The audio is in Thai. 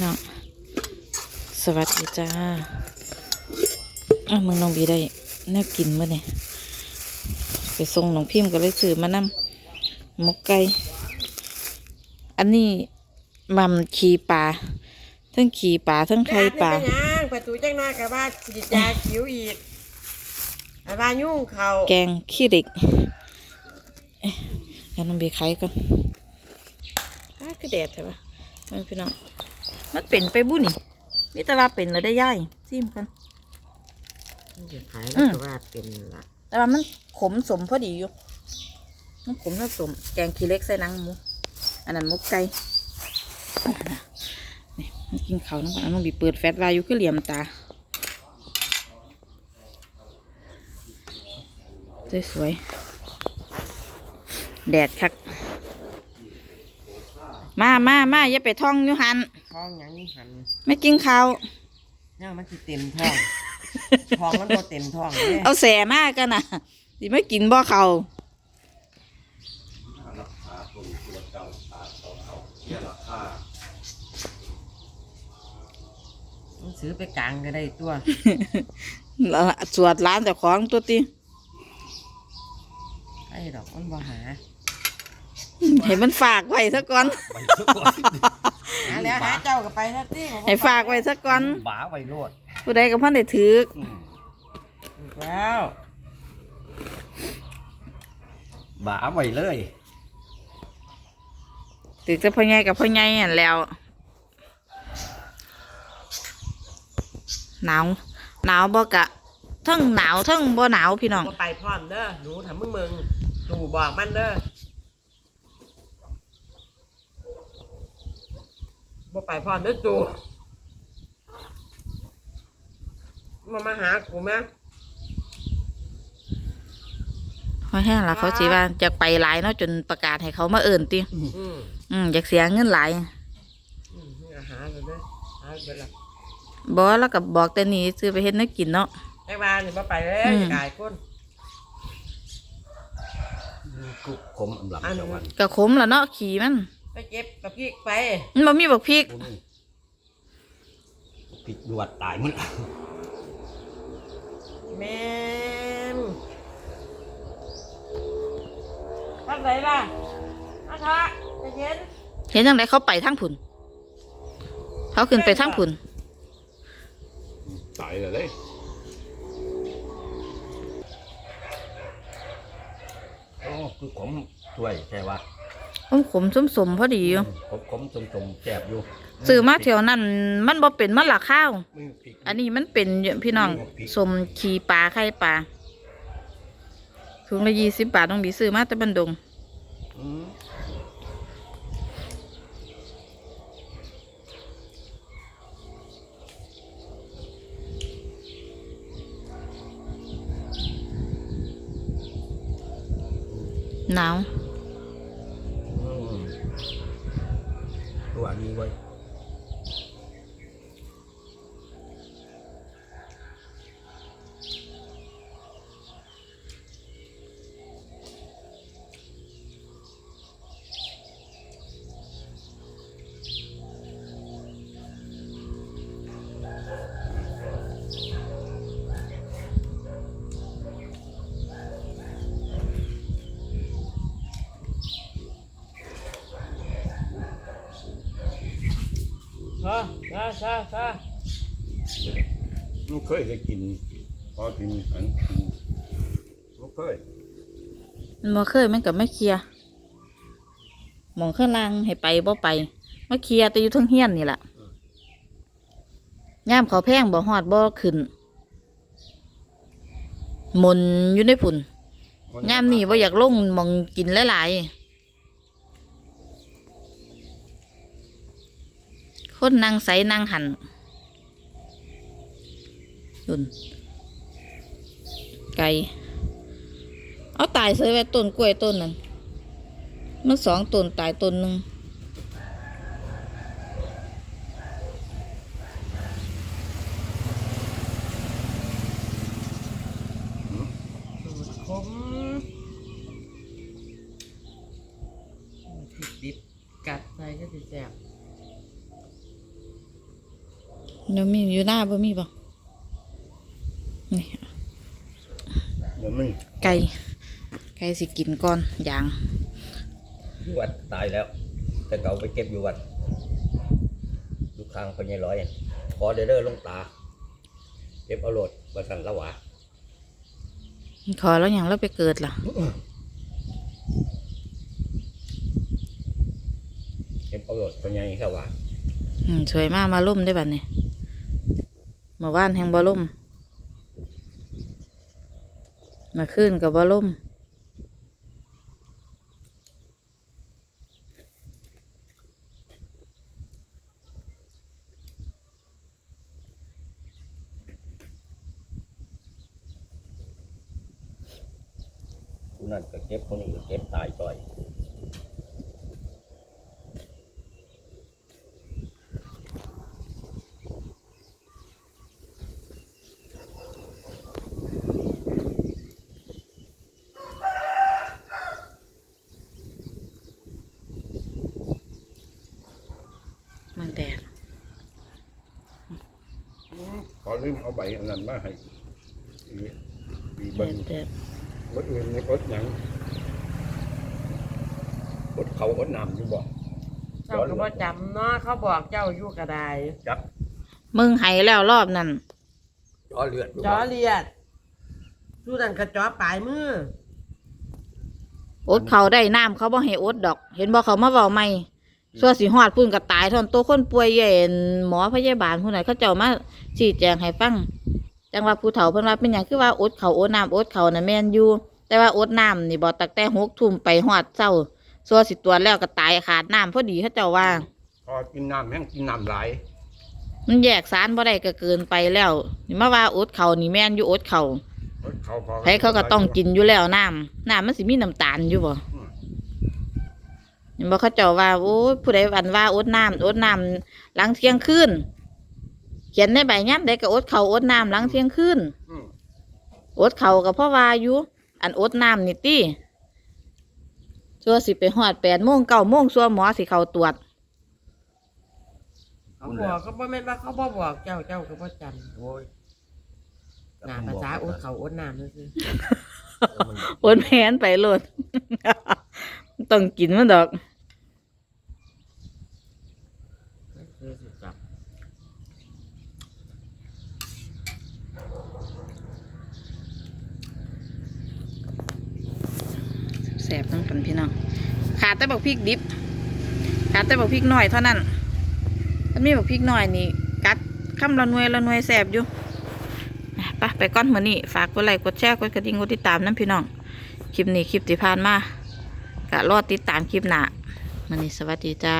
เนาะสวัสดีจ้าอ้าวมึงน้องบีได้น่ากินมั้เนี่ยไปส่งน้องพิมพ์ก็เลยซื้อมานำหมกไก่อันนี้มัมขี่ปลาทั้งขี่ปลาทั้งไข่ปลาเป็นหยังประตูจังน้อยกับว่าฉีดยาคิ้วอีกอาว่ายุ่งเขาแกงขี้เหล็กเอ๊ะเดี๋ยวน้องบีไข่ก่อนอ้าคือแดดใช่ปะมันพี่น้อง มันเป็นไปบุนี่นี่แต่ว่าเป็นแล้วได้ย่ายซิมกันจะขายอืแล้วมก็ว่าเป็นละแต่ว่ามันขมสมพอดีอยู่มันขมผสมแกงขี้เหล็กใส่หนังหมูอันนั้นหมุกไก่นี่มันกินเขาวน้ำกันน้องบีเปิดแฟตวาอยู่คือเหลี่ยมตาสวยๆแดดคัก มามามาอย่าไปท่องอยู่หัน ท้องหยังนี่หันไม่กินข้าวเนี่ยมันสิเต็มท้องท้องมันบ่เต็มท้องเลยเอาแสมากกันนะสิไม่กินบ่เขาวมันซื้อไปกลางก็ได้ตัวแล้วสวดร้านแต่ของตัวตีไอ้ดอกมันบ่หาให้มันฝากไว้ซะก่อน ไปทุกคน หาแล้วหาเจ้าก็ไปนะตี้ให้ฝากไว้ซะก่อนบ้าไปโลดผู้ใดก็พ่อได้ถืออืมแล้วบ้าไปเลยถือจะพ่อใหญ่กับพ่อใหญ่นั่นแหล้วหนาวหนาวบ่กะทั้งหนาวทั้งบ่หนาวพี่น้องบ่ไปพร้อมเด้อหนูทำมึงมึงหนูบอกมันเด้อ บ่ไปพร้อมเด้อจูมามาหากูแม่พอแห้งละเขาสิว่าจะไปหลายเนาะจนประกาศให้เขามาเอิ่นติอืมอืมอยากเสียเงินหลายอืมนี่อาหารเลยเด้อหาไปละบ่แล้วก็บอกแต่หนี้ซื้อไปเฮ็ดแนักกินเนาะ ไอ้บ้านนี่บ่ไปเลยอืม กายคนกุกขมอำลำตะวันก็ขมแล้วเนาะขี่มัน ไปเก็บกับพี่ไปมันบ่มีบักพริกอุ้ยปิดดวดตายมันแม่มทำไรล่ะอาทะใจะเย็นเห็นจังไดเขาไปทางผุนเขาขึ้นไปทางผุนตายเลยโอ้คือขมช่วยใช่ปะ อมขมสมสมๆพอดีอยู่ขมขมตรงตรงๆแสบอยู่ซื้อมาเที่ยวนั้น มันบ่เป็นมันละข้าวไม่มีพริกอันนี้มันเป็นพี่น้องสมขี่ปลาไข่ปลาถุงละยี่สิบบาทต้องบีซื้อมาแต่บันดงอืมหนาว อืม ตัวาซาซาซาลูกเคยได้กิน พอกินอันลูกเคยมันบ่เคยมันกับไม่เคลียร์หมองข้างล่างให้ไปบ่ไปมาเคลียร์แต่อยู่เทั้งเฮียนนี่แหละย่ามเขาแพงบ่ฮอดบ่ขึ้นหมนอยู่ในผุนย่ามนี่บ่อยากลงหมองกินหลายๆ คนนั่งใสนั่งหันดุนไก่ เอาตายเสยไว้ต้นกล้วยต้นนั้นมันสองต้นตายต้นหนึ่งขมติดติดกัดใส่ก็ติดแสบ เดี๋ยวมีอยู่หน้าบ่มีบ่นี่เดี๋ยวมันไก่ไก่สิกินก่อนอย่างอยู่วัดตายแล้ว แต่เก่าไปเก็บอยู่วัดอยู่ข้างพญายร้อยขอเด้อเด้อหลวงตา เก็บเอาโหลดบสันละหวาขอแล้วอย่างเราไปเกิดล่ะเก็บเอาโหลดพญายละหวาอืมสวยมากมาล่มได้บัดนี้เมื่อวานแห่งบ่ล่มมาขึ้นกับบ่ล่มผู้นั้นก็เก็บคนนี้ก็เก็บตายต่อย มันแดด ขอ ลืมเอาใบอันนั้นมาให้อีเบิ้งเบิ้งอื่นนี่อดหยังอดเขาอดน้ำอยู่บ่เจ้าก็บ่จำเนาะเขาบอกเจ้าอยู่กระไดจักมึงไห้แล้วรอบนั้นจอเลือดอยู่จอเลียดสู้นั่นก็จอปลายมืออดเขาได้น้ำเขาบ่ให้อดดอก เห็นบ่เขามาเว้าใหม่ ส่วนสิฮอดพุ่นก็ตายทอนตัวคนป่วยใหญ่หมอพยาบาลผู้นั้นเขาเจ้ามาชี้แจงให้ฟังจังว่าผู้เฒ่าเพิ่นว่าเป็นหยังคือว่าอดเขาวอดน้ำอดเขาวน่ะแม่นอยู่ แต่ว่าอดน้ำนี่บ่ตั้งแต่6ทุ่มไปฮอดเช้าส่วนสิตรวจแล้วก็ตายขาดน้ำพอดีเขาเจ้าว่า พอกินน้ำแห้งกินน้ำหลายมันแยกสารบ่ได้ก็เกินไปแล้วนี่มาว่าอดเขาวนี่แม่นอยู่อดเขาวอดเขาพอไผเขาก็ต้องกินอยู่แล้วน้ำน้ำมันสิมีน้ำตาลอยู่บ่อืมเห็นบ่เขาเจ้าว่าโอ้ยผู้ใดวันว่าอดน้ำอดน้ำหลังเที่ยงคืนเขียนในใบยันได้ก็อดเขาวอดน้ำหลังเที่ยงคืนอืมอดเขาวก็เพราะว่าอยู่อันอดน้ำนี่ติชัวสิไปฮอดแปดโมงเก้าโมงชัวหมอสิเข้าตรวจเขาบอกก็บ่แม่นว่าเขาบ่บอกเจ้าเจ้าก็บ่จโอ้ยำหน้าภาษาอดเขาอดน้ำซื่อมันโอนแผนไปโลดต้องกินมันดอก ๆคือสิจับแสบทั้งกันพี่น้องขาดแต่บักพริกดิบขาดแต่บักพริกหน่อยเท่านั้นถ้ามีบักพริกหน่อยนี่กัดคำละหน่วยละหน่วยแสบอยู่อะไปไปก้อนมือนี่ฝากกดไลค์กดแชร์กดกระดิ่งกดติดตามน้ำพี่น้อง คลิปนี้คลิปที่ผ่านมากะรอดติดตามคลิปหนามือนี้สวัสดีจ้า